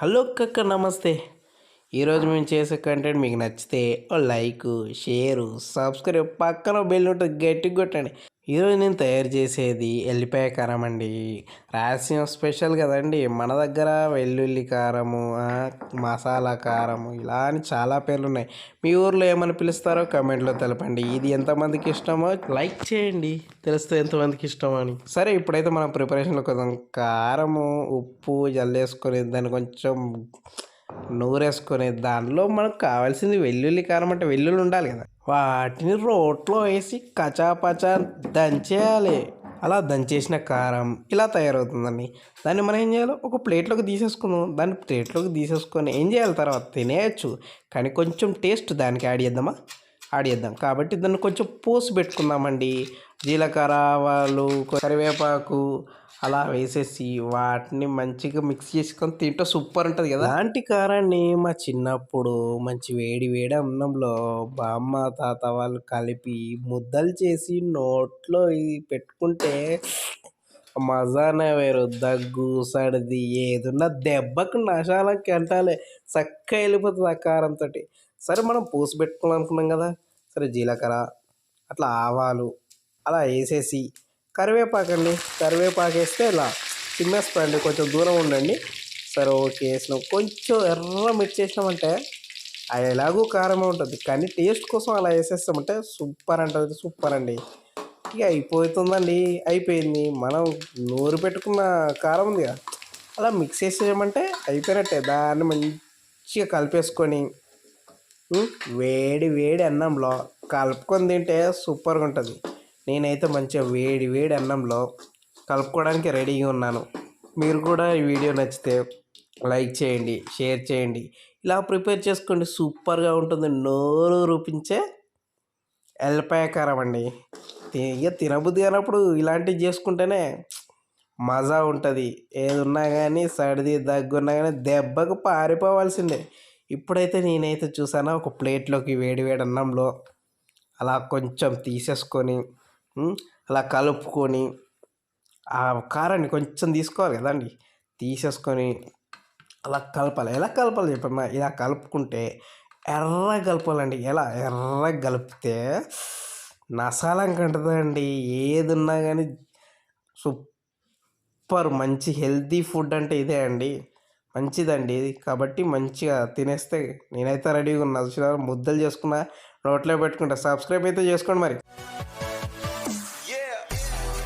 Hello కక్క నమస్తే. ఈరోజు మేము చేసే కంటెంట్ మీకు నచ్చితే ఓ లైక్ షేరు సబ్స్క్రైబ్ పక్కన బెల్ ఉంటుంది గట్టి కొట్టండి. ఈరోజు నేను తయారు చేసేది ఎల్లిపాయ కారం అండి రాయలసీమ స్పెషల్ కదండి. మన దగ్గర వెల్లుల్లి కారము మసాలా కారము ఇలా అని చాలా పేర్లు ఉన్నాయి మీ ఊర్లో ఏమని పిలుస్తారో కమెంట్లో తెలపండి. ఇది ఎంతమందికి ఇష్టమో లైక్ చేయండి. తెలిస్తే ఎంతమందికి ఇష్టమో అని. సరే ఇప్పుడైతే మనం ప్రిపరేషన్లో కొంచెం కారము ఉప్పు జల్లేసుకొని దాన్ని కొంచెం నూరేసుకొని దానిలో మనకు కావాల్సింది వెల్లుల్లి కారం అంటే వెల్లుల్లి ఉండాలి కదా. వాటిని రోట్లో వేసి కచాపచా దంచేయాలి. అలా దంచేసిన కారం ఇలా తయారవుతుందండి. దాన్ని మనం ఏం చేయాలి? ఒక ప్లేట్లోకి తీసేసుకుందాం. దాన్ని ప్లేట్లోకి తీసేసుకొని ఏం చేయాలి? తర్వాత తినేయచ్చు. కానీ కొంచెం టేస్ట్ దానికి యాడ్ చేద్దామా? యాడ్ చేద్దాం కాబట్టి దాన్ని కొంచెం పోసి పెట్టుకుందామండి. జీలకర్ర ఆవాలు కరివేపాకు అలా వేసేసి వాటిని మంచిగా మిక్స్ చేసుకొని తింటే సూపర్ ఉంటుంది కదా. అలాంటి కారాన్ని మా చిన్నప్పుడు మంచి వేడి వేడి అన్నంలో బామ్మ తాత వాళ్ళు కలిపి ముద్దలు చేసి నోట్లో పెట్టుకుంటే మజానే వేరు. దగ్గు సర్ది ఏదున్నా దెబ్బకు నశాలకి అంటాలే. చక్క వెళ్ళిపోతుంది ఆ కారంతో సరే మనం పూసి పెట్టుకోవాలనుకున్నాం కదా సరే జీలకర్ర అట్లా ఆవాలు అలా వేసేసి కరివేపాకు అండి కరివేపాకు వేస్తే ఇలా చిమ్మేస్తాండి కొంచెం దూరం ఉండండి. సరే ఓకే వేసినాం కొంచెం ఎర్ర మిర్చి వేసినామంటే అది ఎలాగో కారమే ఉంటుంది. కానీ టేస్ట్ కోసం అలా వేసేస్తామంటే సూపర్ అంటుంది సూపర్ అండి. ఇక అయిపోతుందండి అయిపోయింది. మనం నూరు పెట్టుకున్న కారం ఉంది కదా అలా మిక్స్ చేసేయమంటే అయిపోయినట్టే. దాన్ని మంచిగా కలిపేసుకొని వేడి వేడి అన్నంలో కలుపుకొని తింటే సూపర్గా ఉంటుంది. నేనైతే మంచిగా వేడి వేడి అన్నంలో కలుపుకోవడానికి రెడీగా ఉన్నాను. మీరు కూడా ఈ వీడియో నచ్చితే లైక్ చేయండి షేర్ చేయండి. ఇలా ప్రిపేర్ చేసుకోండి సూపర్గా ఉంటుంది. నోరు రూపించే ఎల్లిపాయ కారం అండి ఇక తినబుద్ధి కానప్పుడు ఇలాంటివి చేసుకుంటేనే మజా ఉంటుంది. ఏది ఉన్నా కానీ సర్ది దగ్గు ఉన్నా కానీ దెబ్బకు పారిపోవాల్సిందే. ఇప్పుడైతే నేనైతే చూసానో ఒక ప్లేట్లోకి వేడి వేడి అన్నంలో అలా కొంచెం తీసేసుకొని అలా కలుపుకొని ఆ కారాన్ని కొంచెం తీసుకోవాలి కదండి. తీసేసుకొని అలా కలపాలి. ఎలా కలపాలి చెప్పమ్మా? ఇలా కలుపుకుంటే ఎర్ర కలపాలండి. ఎలా? ఎర్ర కలిపితే నసాలం కంటదండి ఏది ఉన్నా కానీ సూపర్ మంచి హెల్తీ ఫుడ్ అంటే ఇదే అండి. మంచిదండి. ఇది కాబట్టి మంచిగా తినేస్తే నేనైతే రెడీగా ఉన్నా. ముద్దలు చేసుకున్నా నోట్లో పెట్టుకుంటా. సబ్స్క్రైబ్ అయితే చేసుకోండి మరి.